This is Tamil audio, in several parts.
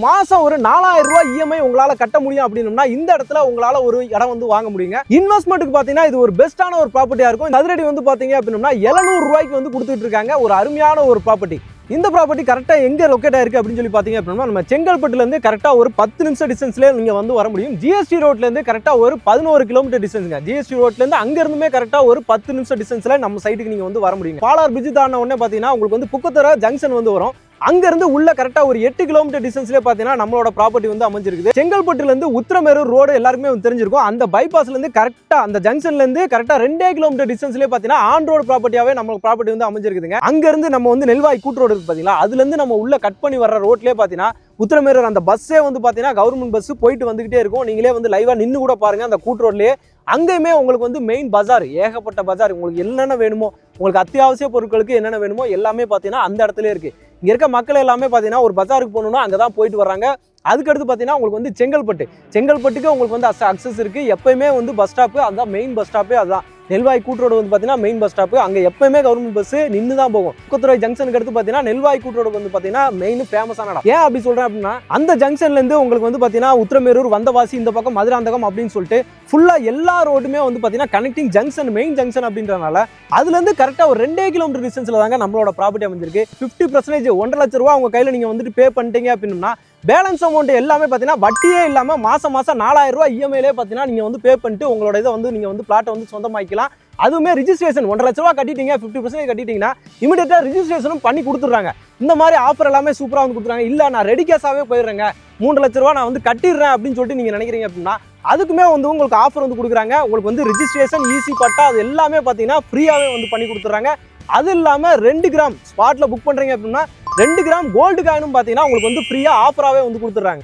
மாசம் ஒரு நாலாயிரம் ரூபாய் இஎம்ஐ உங்களால கட்ட முடியும் அப்படின்னா இந்த இடத்துல உங்களால ஒரு இடம் வந்து வாங்க முடியுங்க. இன்வெஸ்ட்மெண்ட்டுக்கு பாத்தீங்கன்னா இது ஒரு பெஸ்ட்டான ஒரு ப்ராப்பர்ட்டியா இருக்கும். அதிரடி வந்து பாத்தீங்க அப்படின்னா 700 ரூபாய்க்கு வந்து கொடுத்துட்டு இருக்காங்க. ஒரு அருமையான ஒரு ப்ராப்பர்ட்டி இந்த ப்ராப்பர்ட்டி கரெக்டாக எங்கே லொக்கேட் ஆயிருக்கு அப்படின்னு சொல்லி பார்த்தீங்க அப்படின்னா நம்ம செங்கல்பட்டுலேருந்து கரெக்டாக ஒரு பத்து நிமிஷம் டிஸ்டன்ஸ்லேயே நீங்கள் வந்து வர முடியும். ஜிஎஸ்டி ரோட்லேருந்து கரெக்டாக ஒரு பதினோரு கிலோமீட்டர் டிஸ்டன்ஸுங்க ஜிஎஸ்டி ரோட்லேருந்து அங்கேருந்துமே கரெக்டாக ஒரு பத்து நிமிஷம் டிஸ்டன்ஸில் நம்ம சைட்டுக்கு நீங்கள் வந்து வர முடியும் பாலார் பிரிட்ஜ் தாண்டின உடனே பார்த்தீங்கன்னா உங்களுக்கு வந்து புக்கத்தர ஜங்ஷன் வந்து வரும். அங்கேருந்து உள்ள கரெக்டாக ஒரு எட்டு கிலோமீட்டர் டிஸ்டன்ஸ்லேயே பார்த்தீங்கன்னா நம்மளோட ப்ராப்பர்ட்டி வந்து அமைஞ்சிருக்குது. செங்கல்பட்டுலேருந்து உத்திரமேரூர் ரோடு எல்லாருக்குமே வந்து தெரிஞ்சிருக்கும். அந்த பைபாஸ்லேருந்து கரெக்டாக அந்த ஜங்ஷன்லேருந்து கரெக்டாக ரெண்டே கிலோமீட்டர் டிஸ்டன்ஸ்லேயே பார்த்தீங்கன்னா ஆன் ரோடு ப்ராப்பர்ட்டியாகவே நம்ம ப்ராப்பர்ட்டி வந்து அமைஞ்சிருக்குதுங்க. அங்கேருந்து நம்ம வந்து நெல்வாய் கூட்டு ரோடு இருக்கு பார்த்தீங்களா அதுலேருந்து நம்ம உள்ள கட் பண்ணி வர்ற ரோட்லேயே பார்த்தீங்கன்னா உத்திரமேரூர் அந்த பஸ்ஸே வந்து பார்த்தீங்கன்னா கவர்மெண்ட் பஸ் போயிட்டு வந்துகிட்டே இருக்கும். நீங்களே வந்து லைவாக நின்று கூட பாருங்கள் அந்த கூட்டு ரோட்லேயே அங்கேயுமே உங்களுக்கு வந்து மெயின் பஜார் ஏகப்பட்ட பஜார் உங்களுக்கு என்னென்ன வேணுமோ உங்களுக்கு அத்தியாவசிய பொருட்களுக்கு என்னென்ன வேணுமோ எல்லாமே பார்த்தீங்கன்னா அந்த இடத்துல இருக்குது இங்கே இருக்க மக்கள் எல்லாமே பார்த்தீங்கன்னா ஒரு பஜாருக்கு போகணுன்னா அங்கே தான் போயிட்டு வராங்க அதுக்கடுத்து பார்த்தீங்கன்னா உங்களுக்கு வந்து செங்கல்பட்டு. செங்கல்பட்டுக்கு உங்களுக்கு வந்து அக்சஸ் இருக்குது எப்பயுமே வந்து பஸ் ஸ்டாப்பு அதுதான் மெயின் பஸ் ஸ்டாப்பே அதுதான் நெல்வாய் கூட்டுரோடு வந்து பார்த்தீங்கன்னா மெயின் பஸ் ஸ்டாப்பு அங்கே எப்பயுமே கவர்மெண்ட் பஸ் நின்று தான் போகும். குக்கத்துறை ஜங்ஷனுக்கு அடுத்து பார்த்தீங்கன்னா நெல்வாய் கூட்டுரோடு வந்து பார்த்தீங்கன்னா மெயின் ஃபேமஸான இடம். ஏன் அப்படி சொல்கிறேன் அப்படின்னா அந்த ஜங்ஷன்லேருந்து உங்களுக்கு வந்து பார்த்தீங்கன்னா உத்திரமேரூர் வந்தவாசி இந்த பக்கம் மதுராந்தகம் அப்படின்னு சொல்லிட்டு ஃபுல்லாக எல்லா ரோடுமே வந்து பார்த்தீங்கன்னா கனெக்டிங் ஜங்ஷன் மெயின் ஜங்ஷன் அப்படின்றனால அதுலேருந்து கரெக்டாக ஒரு ரெண்டே கிலோமீட்டர் டிஸ்டன்ஸில் தாங்க நம்மளோட ப்ராப்பர்ட்டி அமைஞ்சிருக்கு. ஃபிஃப்டி பர்சன்டேஜ் ஒன்றரை லட்ச ரூபா உங்கள் கையில் நீங்கள் வந்துட்டு பே பண்ணிட்டீங்க அப்படின்னா பேலன்ஸ் அமௌண்ட் எல்லாமே பார்த்தீங்கன்னா வட்டியே இல்லாமல் மாதம் மாதம் நாலாயிரம் ரூபாய் இஎம்ஐலே பார்த்தீங்கன்னா நீங்கள் வந்து பே பண்ணிட்டு உங்களோட இதை வந்து நீங்கள் வந்து பிளாட்டை வந்து சொந்தமாக்கலாம் அதுவுமே ரிஜிஸ்ட்ரேஷன் ஒன்றரை லட்ச ரூபா கட்டிட்டீங்க ஃபிஃப்டி பர்சன்டேஜ் கட்டிட்டீங்கன்னா இமீடியட்டாக ரிஜிஸ்ட்ரேஷனும் பண்ணி கொடுத்துட்றாங்க. இந்த மாதிரி ஆஃபர் எல்லாமே சூப்பராக வந்து கொடுத்துறாங்க இல்லை நான் ரெடி கேஸாகவே போயிடுறேங்க. மூன்று லட்ச ரூபா நான் வந்து கட்டிடுறேன் அப்படின்னு சொல்லிட்டு நீங்கள் நினைக்கிறீங்க அப்படின்னா அதுக்குமே வந்து உங்களுக்கு ஆஃபர் வந்து கொடுக்குறாங்க. உங்களுக்கு வந்து ரிஜிஸ்ட்ரேஷன் ஈஸி பட்டா அது எல்லாமே பார்த்தீங்கன்னா ஃப்ரீயாகவே வந்து பண்ணி கொடுத்துட்றாங்க. அது இல்லாமல் ரெண்டு கிராம் ஸ்பாட்டில் புக் பண்ணுறீங்க அப்படின்னா ரெண்டு கிராம் கோல்டு காயினும் பார்த்தீங்கன்னா உங்களுக்கு வந்து ஃப்ரீயாக ஆஃபராகவே வந்து கொடுத்துட்றாங்க.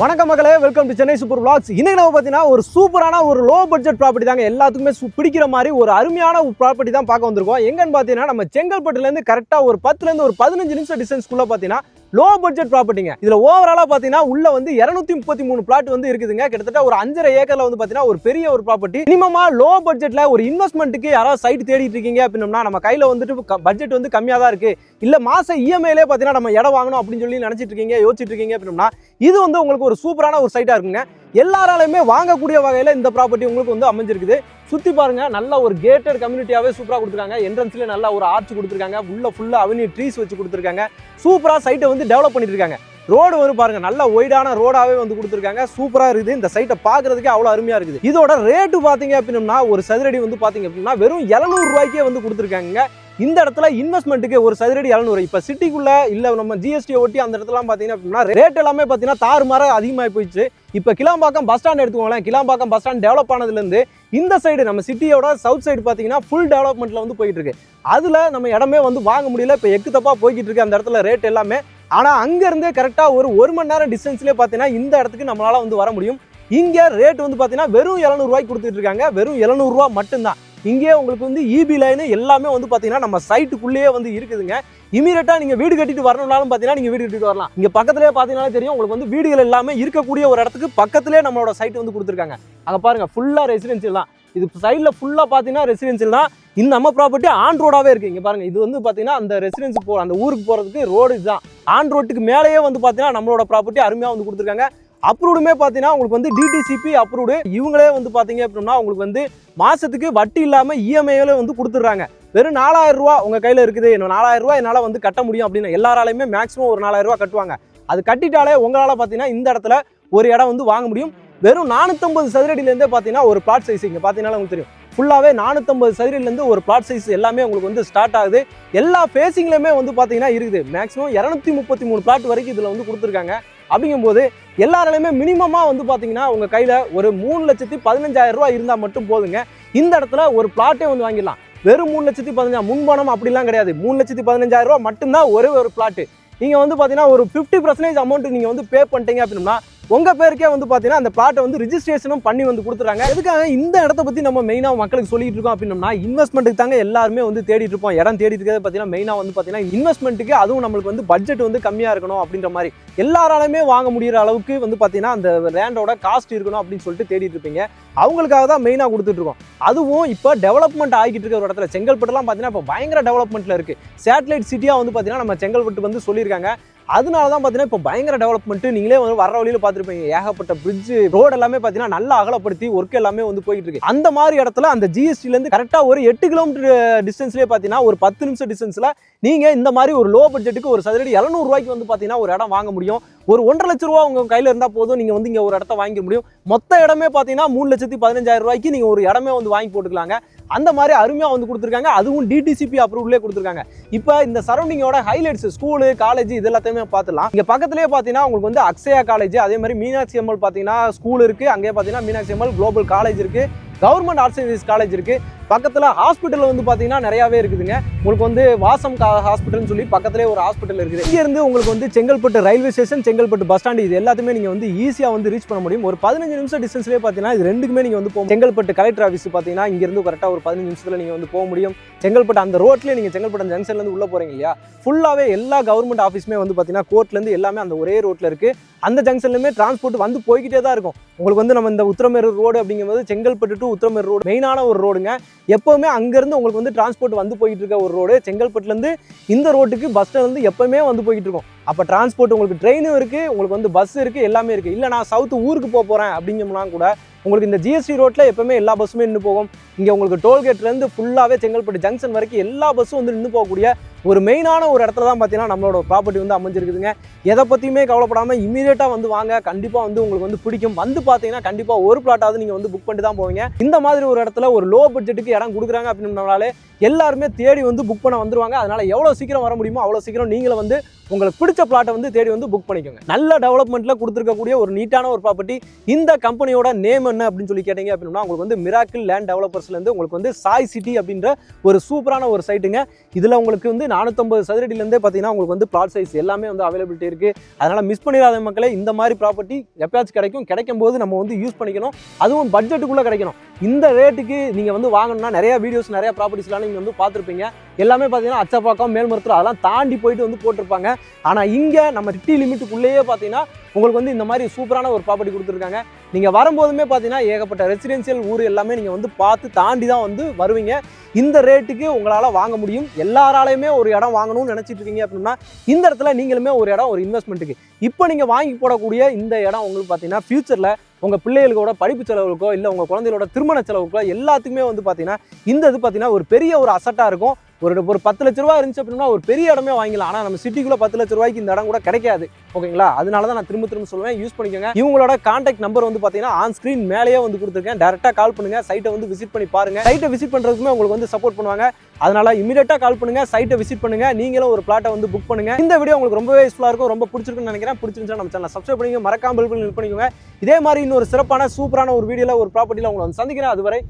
வணக்கம் மக்களே welcome to Chennai super blocks இன்னைக்கு நம்ம பார்த்தீங்கன்னா ஒரு சூப்பரான ஒரு லோ பட்ஜெட் ப்ராப்பர்ட்டி தாங்க. எல்லாத்துக்குமே பிடிக்கிற மாதிரி ஒரு அருமையான ப்ராப்பர்ட்டி தான் பார்க்க வந்திருக்கோம். எங்கன்னு பார்த்தீங்கன்னா நம்ம செங்கல்பட்டுலேருந்து கரெக்டாக ஒரு பத்துலேருந்து ஒரு பதினஞ்சு நிமிஷம் டிஸ்டன்ஸ்க்குள்ளே பார்த்தீங்கன்னா லோ பட்ஜெட் ப்ராப்பர்ட்டிங்க இதில் ஓவராலாக பார்த்தீங்கன்னா உள்ள வந்து இரநூத்தி முப்பத்தி மூணு பிளாட் வந்து இருக்குதுங்க. கிட்டத்தட்ட ஒரு அஞ்சரை ஏக்கரில் வந்து பார்த்தீங்கன்னா ஒரு பெரிய ஒரு ப்ராப்பர்ட்டி மினிமமாக லோ பட்ஜெட்டில் ஒரு இன்வெஸ்ட்மெண்ட்டுக்கு யாராவது சைட் தேடிட்டு இருக்கீங்க அப்படின்னம்னா நம்ம கையில் வந்துட்டு பட்ஜெட் வந்து கம்மியாக தான் இருக்கு. இல்லை மாச இஎம்ஐலே பார்த்தீங்கன்னா நம்ம இடம் வாங்கணும் அப்படின்னு சொல்லி நினச்சிட்டு இருக்கீங்க யோசிச்சுட்டு இருக்கீங்க அப்படின்னா இது வந்து உங்களுக்கு ஒரு சூப்பரான ஒரு சைட்டாக இருக்குங்க. எல்லாராலையுமே வாங்கக்கூடிய வகையில் இந்த ப்ராப்பர்ட்டி உங்களுக்கு வந்து அமைஞ்சிருக்குது. சுற்றி பாருங்க நல்ல ஒரு கேட்டட் கம்யூனிட்டியாகவே சூப்பராக கொடுத்துருக்காங்க. என்ட்ரன்ஸ்லேயே நல்லா ஒரு ஆர்ச் கொடுத்துருக்காங்க. உள்ள ஃபுல்லாக அவென்யூ ட்ரீஸ் வச்சு கொடுத்துருக்காங்க. சூப்பராக சைட்டை வந்து டெவலப் பண்ணிட்டு இருக்காங்க ரோடு வந்து பாருங்க நல்ல ஒய்டான ரோடாவே வந்து கொடுத்துருக்காங்க. சூப்பரா இருக்குது. இந்த சைட்டை பார்க்கறதுக்கே அவ்வளோ அருமையா இருக்குது. இதோட ரேட்டு பாத்தீங்க அப்படின்னா ஒரு சதுரடி வந்து பாத்தீங்க அப்படின்னா வெறும் 700 ரூபாய்க்கே வந்து கொடுத்துருக்காங்க இந்த இடத்துல இன்வெஸ்ட்மெண்ட்டுக்கு ஒரு சதுரடி 700 இப்போ சிட்டிக்குள்ள இல்லை நம்ம ஜிஎஸ்டி ஒட்டி அந்த இடத்துலாம் பார்த்தீங்கன்னா அப்படின்னா ரேட் எல்லாமே பாத்தீங்கன்னா தாறுமாற அதிகமாகி போயிடுச்சு. இப்போ கிளாம்பாக்கம் பஸ் ஸ்டாண்ட் எடுத்துக்கோங்களேன். கிளாம்பாக்கம் பஸ் ஸ்டாண்ட் டெவலப் ஆனதுலேருந்து இந்த சைடு நம்ம சிட்டியோட சவுத் சைடு பார்த்தீங்கன்னா ஃபுல் டெவலப்மெண்ட்டில் வந்து போயிட்டு இருக்கு அதில் நம்ம இடமே வந்து வாங்க முடியல. இப்போ எக்கு தப்பாக போய்கிட்டு இருக்கு அந்த இடத்துல ரேட் எல்லாமே. ஆனால் அங்கேருந்தே கரெக்டாக ஒரு ஒரு மணி நேரம் டிஸ்டன்ஸ்லேயே பார்த்தீங்கன்னா இந்த இடத்துக்கு நம்மளால் வந்து வர முடியும். இங்கே ரேட் வந்து பார்த்தீங்கன்னா வெறும் 700 கொடுத்துட்டு இருக்காங்க. வெறும் எழுநூறுவா மட்டும்தான். இங்கே உங்களுக்கு வந்து இபி லைனு எல்லாமே வந்து பார்த்தீங்கன்னா நம்ம சைட்டுக்குள்ளேயே வந்து இருக்குதுங்க. இமீடியட்டாக நீங்கள் வீடு கட்டிட்டு வரணும்னாலும் பார்த்தீங்கன்னா நீங்கள் வீடு கட்டிட்டு வரலாம். இங்கே பக்கத்துலேயே பார்த்தீங்கன்னா தெரியும் உங்களுக்கு வந்து வீடுகள் எல்லாமே இருக்கக்கூடிய ஒரு இடத்துக்கு பக்கத்துலேயே நம்மளோட சைட் வந்து கொடுத்துருக்காங்க. அங்கே பாருங்கள் ஃபுல்லாக ரெசிடென்சியல் தான். இது சைடில் ஃபுல்லாக பார்த்தீங்கன்னா ரெசிடென்சியல் தான். இந்த நம்ம ப்ராப்பர்ட்டி ஆன் ரோடாகவே இருக்குது இங்கே பாருங்கள் இது வந்து பார்த்தீங்கன்னா அந்த ரெசிடென்சி போ அந்த ஊருக்கு போகிறதுக்கு ரோடு இதுதான். ஆன் ரோட்டுக்கு மேலேயே வந்து பார்த்தீங்கன்னா நம்மளோட ப்ராப்பர்ட்டி அருமையாக வந்து கொடுத்துருக்காங்க. அப்ரூவ்டுமே பார்த்தீங்கன்னா உங்களுக்கு வந்து டிடிசிபி அப்ரூவ்டு இவங்களே வந்து பார்த்தீங்க அப்படின்னா உங்களுக்கு வந்து மாதத்துக்கு வட்டி இல்லாமல் இஎம்ஐல வந்து கொடுத்துட்றாங்க. வெறும் நாலாயிரம் ரூபா உங்கள் கையில் இருக்குது. இன்னும் நாலாயிரம் ரூபா என்னால் வந்து கட்ட முடியும் அப்படின்னு எல்லாராலையுமே மேக்ஸிமம் ஒரு நாலாயிரம் ரூபா கட்டுவாங்க. அது கட்டிட்டாலே உங்களால் பார்த்தீங்கன்னா இந்த இடத்துல ஒரு இடம் வந்து வாங்க முடியும். வெறும் நானூற்றம்பது சதுரடியிலேருந்தே பார்த்தீங்கன்னா ஒரு பிளாட் சைஸ் இங்கே பார்த்தீங்கன்னா உங்களுக்கு தெரியும். ஃபுல்லாகவே நானூற்றம்பது சதுரடியிலேருந்து ஒரு பிளாட் சைஸ் எல்லாமே உங்களுக்கு வந்து ஸ்டார்ட் ஆகுது. எல்லா ஃபேஸிங்லையுமே வந்து பார்த்தீங்கன்னா இருக்குது. மேக்ஸிமம் இரநூத்தி முப்பத்தி மூணு பிளாட் வரைக்கும் இதில் வந்து கொடுத்துருக்காங்க. அப்படிங்கும்போது எல்லாராலையுமே மினிமமாக வந்து பார்த்தீங்கன்னா உங்கள் கையில் ஒரு மூணு லட்சத்தி பதினஞ்சாயிரம் ரூபா இருந்தால் மட்டும் போதுங்க. இந்த இடத்துல ஒரு பிளாட்டே வந்து வாங்கிடலாம். வெறும் மூணு லட்சத்தி பதினஞ்சா முன்பணம் அப்படிலாம் கிடையாது. மூணு லட்சத்தி பதினஞ்சாயிரம் ரூபா மட்டும்தான் ஒரே ஒரு பிளாட்டு நீங்கள் வந்து பார்த்தீங்கன்னா ஒரு ஃபிஃப்டி பர்சன்டேஜ் அமௌண்ட் நீங்கள் வந்து பே பண்ணிட்டீங்க அப்படின்னா உங்கள் பேருக்கே வந்து பார்த்தீங்கன்னா அந்த பிளாட்டை வந்து ரிஜிஸ்ட்ரேஷனும் பண்ணி வந்து கொடுத்துறாங்க. எதுக்காக இந்த இடத்த பற்றி நம்ம மெயினாக மக்களுக்கு சொல்லிட்டு இருக்கோம் அப்படின்னம்னா இன்வெஸ்ட்மெண்ட்டுக்கு தாங்க எல்லாருமே வந்து தேடிட்டு இருப்போம். இடம் தேடி இருக்கிறது பார்த்தீங்கன்னா மெயினாக வந்து பார்த்தீங்கன்னா இன்வெஸ்ட்மெண்ட்டுக்கு அதுவும் நம்மளுக்கு வந்து பட்ஜெட் வந்து கம்மியாக இருக்கணும் அப்படின்ற மாதிரி. எல்லாராலுமே வாங்க முடிகிற அளவுக்கு வந்து பார்த்தீங்கன்னா அந்த லேண்டோட காஸ்ட் இருக்கணும் அப்படின்னு சொல்லிட்டு தேடிட்டு இருப்பீங்க. அவங்களுக்காக தான் மெயினாக கொடுத்துட்டு இருக்கோம். அதுவும் இப்போ டெவலப்மெண்ட் ஆகிட்டு இருக்க ஒரு இடத்துல செங்கல்பட்டுலாம் பார்த்தீங்கன்னா இப்போ பயங்கர டெவலப்மெண்ட்டில் இருக்குது சேட்டலைட் சிட்டியாக வந்து பார்த்தீங்கன்னா நம்ம செங்கல்பட்டு வந்து சொல்லியிருக்காங்க. அதனால தான் பார்த்தீங்கன்னா இப்போ பயங்கர டெவலப்மெண்ட்டு நீங்களே வந்து வர வழியில் பார்த்துருப்பீங்க. ஏகப்பட்ட பிரிட்ஜ் ரோடு எல்லாமே பார்த்தீங்கன்னா நல்லா அகலப்படுத்தி ஒர்க் எல்லாமே வந்து போயிட்டு இருக்கு. அந்த மாதிரி இடத்துல அந்த ஜிஎஸ்டிலேருந்து கரெக்டாக ஒரு எட்டு கிலோமீட்டர் uh, டிஸ்டன்ஸ்லேயே பார்த்தீங்கன்னா ஒரு பத்து நிமிஷம் டிஸ்டன்ஸில் நீங்கள் இந்த மாதிரி ஒரு லோ பட்ஜெட்டுக்கு ஒரு சதுரடி இரநூறுவாய்க்கு வந்து பார்த்தீங்கன்னா ஒரு இடம் வாங்க முடியும். ஒரு ஒன்றரை லட்ச ரூபா உங்கள் கையில் இருந்தால் போதும். நீங்கள் வந்து இங்கே ஒரு இடத்த வாங்கிக்க முடியும். மொத்த இடமே பார்த்தீங்கன்னா மூணு லட்சத்தி பதினஞ்சாயிரம் ரூபாய்க்கு நீங்கள் ஒரு இடமே வந்து வாங்கி போட்டுக்கலாங்க. அந்த மாதிரி அருமையாக வந்து கொடுத்துருக்காங்க. அதுவும் டிடிசிபி அப்ரூவ்லேயே கொடுத்துருக்காங்க. இப்போ இந்த சரௌண்டிங்கோட ஹைலைட்ஸ் ஸ்கூலு காலேஜ் இது எல்லாத்தையுமே பார்த்துலாம் இங்கே பக்கத்துலேயே பார்த்தீங்கன்னா உங்களுக்கு வந்து அக்ஷயா காலேஜ் அதே மாதிரி மீனாட்சி அம்மல் பார்த்தீங்கன்னா ஸ்கூல் இருக்குது அங்கேயே பார்த்தீங்கன்னா மீனாட்சி அம்மல் குளோபல் காலேஜ் இருக்குது கவர்மெண்ட் ஆர்ட்ஸ் சயின்ஸ் காலேஜ் இருக்குது பக்கத்தில் ஹாஸ்பிட்டல் வந்து பார்த்தீங்கன்னா நிறையாவே இருக்குதுங்க. உங்களுக்கு வந்து வாசம் ஹாஸ்பிட்டல்னு சொல்லி பக்கத்துலேயே ஒரு ஹாஸ்பிட்டல் இருக்குது. இங்கேருந்து உங்களுக்கு வந்து Chengalpattu railway station Chengalpattu bus stand இது எல்லாத்தையுமே நீங்கள் வந்து ஈஸியாக வந்து ரீச் பண்ண முடியும். ஒரு பதினஞ்சு நிமிஷம் டிஸ்டன்ஸ்லேயே பார்த்தீங்கன்னா இது ரெண்டுக்குமே நீங்கள் வந்து போகும் செங்கல்பட்டு கலெக்டர் ஆஃபீஸ் பார்த்தீங்கன்னா இங்கேருந்து கரெக்டாக ஒரு பதினஞ்சு நிமிஷத்தில் நீங்கள் வந்து போக முடியும். செங்கல்பட்டு அந்த ரோட்லேயே நீங்கள் செங்கல்பட்டு ஜங்ஷன்லேருந்து உள்ளே போகிறீங்க இல்லையா? ஃபுல்லாகவே எல்லா கவர்மெண்ட் ஆஃபீஸுமே வந்து பார்த்தீங்கன்னா கோர்ட்லேருந்து எல்லாமே அந்த ஒரே ரோட்டில் இருக்குது அந்த ஜங்ஷன்லேயுமே டிரான்ஸ்போர்ட் வந்து போய்கிட்டே தான் இருக்கும். உங்களுக்கு வந்து நம்ம இந்த உத்திரமேரூர் ரோடு அப்படிங்கும்போது செங்கல்பட்டு டு உத்திரமேரூர் ரோடு மெயினான ஒரு ரோடுங்க எப்போவுமே அங்கேருந்து உங்களுக்கு வந்து டிரான்ஸ்போர்ட் வந்து போயிட்டு இருக்க ஒரு ரோடு செங்கல்பட்டுலேருந்து இந்த ரோட்டுக்கு பஸ் ஸ்டாண்ட்லேருந்து எப்போவுமே வந்து போயிட்டு இருக்கும் அப்போ டிரான்ஸ்போர்ட் உங்களுக்கு ட்ரெயினும் இருக்குது உங்களுக்கு வந்து பஸ் இருக்குது எல்லாமே இருக்குது இல்லை நான் சவுத்து ஊருக்கு போக போகிறேன் அப்படிங்கம்னா கூட உங்களுக்கு இந்த ஜிஎஸ்டி ரோட்டில் எப்போவுமே எல்லா பஸ்ஸுமே நின்று போகும். இங்கே உங்களுக்கு டோல்கேட்லேருந்து ஃபுல்லாகவே செங்கல்பட்டு ஜங்ஷன் வரைக்கும் எல்லா பஸ்ஸும் வந்து நின்று போகக்கூடிய ஒரு மெயினான ஒரு இடத்துல தான் பார்த்தீங்கன்னா நம்மளோட ப்ராப்பர்ட்டி வந்து அமைஞ்சிருக்குதுங்க. எதை பற்றியுமே கவலைப்படாமல் இமீடியட்டாக வந்து வாங்க. கண்டிப்பாக வந்து உங்களுக்கு வந்து பிடிக்கும். வந்து பார்த்தீங்கன்னா கண்டிப்பாக ஒரு பிளாட்டாவது நீங்கள் வந்து புக் பண்ணிட்டு தான் போவீங்க. இந்த மாதிரி ஒரு இடத்துல ஒரு லோ பட்ஜெட்டுக்கு இடம் கொடுக்குறாங்க அப்படின்னாலே எல்லாருமே தேடி வந்து புக் பண்ண வந்துருவாங்க. அதனால் எவ்வளோ சீக்கிரம் வர முடியுமோ அவ்வளோ சீக்கிரம் நீங்களும் வந்து உங்களுக்கு பிடிச்ச பிளாட்டை வந்து தேடி வந்து புக் பண்ணிக்கோங்க. நல்ல டெவலப்மெண்ட்டில் கொடுத்துருக்கக்கூடிய ஒரு நீட்டான ஒரு ப்ராப்பர்ட்டி இந்த கம்பெனியோட நேம் என்ன அப்படின்னு சொல்லி கேட்டீங்க அப்படின்னா உங்களுக்கு வந்து மிராக்கிள் லேண்ட் டெவலப்பர்ஸ்லேருந்து உங்களுக்கு வந்து சாய் சிட்டி அப்படின்ற ஒரு சூப்பரான ஒரு சைட்டுங்க இதில் உங்களுக்கு வந்து நானூற்றம்பது சதுரடியிலேருந்தே பார்த்தீங்கன்னா உங்களுக்கு வந்து பிளாட் சைஸ் எல்லாமே வந்து அவைலபிலிட்டி இருக்குது அதனால் மிஸ் பண்ணிடாத மக்களே இந்த மாதிரி ப்ராப்பர்ட்டி எப்பயாச்சும் கிடைக்கும். கிடைக்கும் போது நம்ம வந்து யூஸ் பண்ணிக்கணும். அதுவும் பட்ஜெட்டுக்குள்ளே கிடைக்கணும். இந்த ரேட்டுக்கு நீங்கள் வந்து வாங்கணும்னா நிறைய வீடியோஸ் நிறையா ப்ராப்பர்ட்டிஸ்லாம் நீங்கள் வந்து பார்த்துருப்பீங்க. எல்லாமே பார்த்தீங்கன்னா அச்சப்பாக்கம் மேல்மருத்துவம் அதெல்லாம் தாண்டி போயிட்டு வந்து போட்டிருப்பாங்க. ஆனால் இங்கே நம்ம சிட்டி லிமிட்டுக்குள்ளேயே பார்த்தீங்கன்னா உங்களுக்கு வந்து இந்த மாதிரி சூப்பரான ஒரு ப்ராப்பர்ட்டி கொடுத்துருக்காங்க. நீங்கள் வரும்போதுமே பார்த்தீங்கன்னா ஏகப்பட்ட ரெசிடென்சியல் ஊர் எல்லாமே நீங்கள் வந்து பார்த்து தாண்டி தான் வந்து வருவீங்க. இந்த ரேட்டுக்கு உங்களால் வாங்க முடியும். எல்லாராலையுமே ஒரு இடம் வாங்கணும்னு நினச்சிட்டு இருக்கீங்க அப்படின்னா இந்த இடத்துல நீங்களுமே ஒரு இடம் ஒரு இன்வெஸ்ட்மெண்ட்டுக்கு இப்போ நீங்கள் வாங்கி போடக்கூடிய இந்த இடம் உங்களுக்கு பார்த்தீங்கன்னா ஃபியூச்சரில் உங்கள் பிள்ளைகளோட படிப்பு செலவுக்கோ இல்லை உங்கள் குழந்தைகளோட திருமண செலவுக்கோ எல்லாத்துக்குமே வந்து பார்த்தீங்கன்னா இந்த இது பார்த்தீங்கன்னா ஒரு பெரிய ஒரு அசட்டாக இருக்கும். ஒரு ஒரு பத்து லட்ச ரூபா இருந்துச்சு அப்படின்னா ஒரு பெரிய இடமே வாங்கிக்கலாம் ஆனால் நம்ம சிட்டிக்குள்ளே பத்து லட்ச ரூபாய்க்கு இந்த இடம் கூட கிடைக்காது. ஓகேங்களா? அதனால தான் நான் திரும்ப திரும்ப சொல்லுவேன். யூஸ் பண்ணிக்கோங்க. இவங்களோட கான்டாக்ட் நம்பர் வந்து பார்த்தீங்கன்னா ஆன் ஸ்க்ரீன் மேலேயே வந்து கொடுத்துருக்கேன். டேரெக்டாக கால் பண்ணுங்க. சைட்டை வந்து விசிட் பண்ணி பாருங்க. சைட்டை விசிட் பண்ணுறதுக்குமே உங்களுக்கு வந்து சப்போர்ட் பண்ணுவாங்க. அதனால இமீடியட்டாக கால் பண்ணுங்க. சைட்டை விசிட் பண்ணுங்க. நீங்களும் ஒரு பிளாட்டை வந்து புக் பண்ணுங்க. இந்த வீடியோ உங்களுக்கு ரொம்பவே யூஸ்ஃபுல்லாக இருக்கும். ரொம்ப பிடிச்சிருக்குன்னு நினைக்கிறேன். பிடிச்சிருந்துச்சா நம்ம சேனல் சப்ஸ்கிரைப் பண்ணிங்க மறக்காம பில் பண்ணி பண்ணிக்கோங்க. இதே மாதிரி இன்னொரு சிறப்பான சூப்பரான ஒரு வீடியோவில் ஒரு ப்ராப்பர்ட்டியில் உங்களை வந்து சந்திக்கிறேன். அதுவரை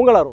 உங்கள்